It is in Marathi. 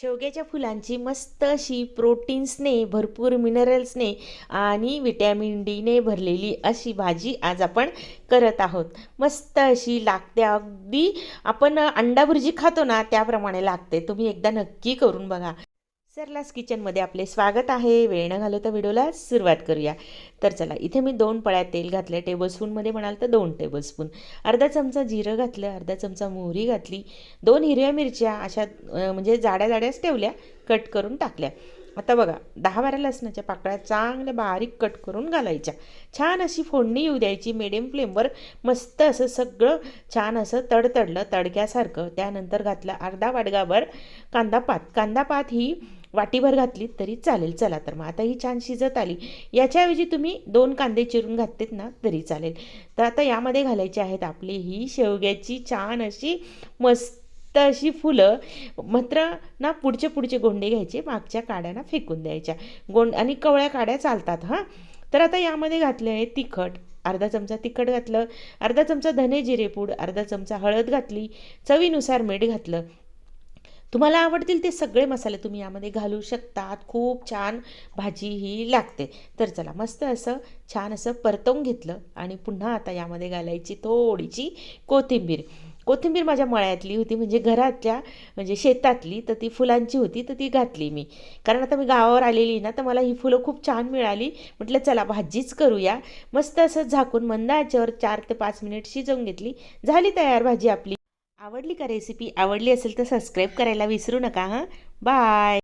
शेवग्याच्या फुलांची मस्त अशी प्रोटीन्सने भरपूर मिनरल्सने आणि विटॅमिन डीने भरलेली अशी भाजी आज आपण करत आहोत. मस्त अशी लागते. अगदी आपण अंडा भुर्जी खातो ना त्याप्रमाणे लागते. तुम्ही एकदा नक्की करून बघा. सरलास किचनमध्ये आपले स्वागत आहे. वेळ न घालवता व्हिडिओला सुरुवात करूया. तर चला इथे मी दोन पळ्या तेल घातले टेबलस्पूनमध्ये म्हणाल तर दोन टेबलस्पून अर्धा चमचा जिरं घातलं अर्धा चमचा मोहरी घातली दोन हिरव्या मिरच्या अशा म्हणजे जाड्या जाड्याच ठेवल्या कट करून टाकल्या. आता बघा दहा बारा लसणाच्या पाकळ्या चांगल्या बारीक कट करून घालायच्या. छान अशी फोडणी येऊ द्यायची मिडियम फ्लेमवर मस्त असं सगळं छान असं तडतडलं तडक्यासारखं. त्यानंतर घातलं अर्धा वाडगाभर कांदापात कांदापात ही वाटीभर घातली तरी चालेल. चला तर मग आता ही छान शिजत आली. याच्याऐवजी तुम्ही दोन कांदे चिरून घातलेत ना तरी चालेल. तर आता यामध्ये घालायची आहेत आपली ही शेवग्याची छान अशी मस्त तर अशी फुलं मात्र ना पुढचे पुढचे गोंडे घ्यायचे मागच्या काड्यांना फेकून द्यायच्या. गोंड आणि कवळ्या काड्या चालतात हां. तर आता यामध्ये घातले आहे तिखट. अर्धा चमचा तिखट घातलं अर्धा चमचा धने जिरेपूड अर्धा चमचा हळद घातली चवीनुसार मीठ घातलं. तुम्हाला आवडतील ते सगळे मसाले तुम्ही यामध्ये घालू शकतात. खूप छान भाजी ही लागते. तर चला मस्त असं छान असं परतवून घेतलं आणि पुन्हा आता यामध्ये घालायची थोडीशी कोथिंबीर. कोथिंबीर माझ्या मळ्यातली होती म्हणजे घराच्या म्हणजे शेतातली तर ती फुलांची होती तर ती घातली मी. कारण आता मी गावावर आलेली ना तर मला ही फुलं खूप छान मिळाली. म्हटलं चला भाजीच करूया. मस्त असं झाकून मंद आचेवर चार ते पाच मिनिट शिजवून घेतली. झाली तयार भाजी आपली. आवडली का रेसिपी आवडली असेल तर सबस्क्राईब करायला विसरू नका हां? बाय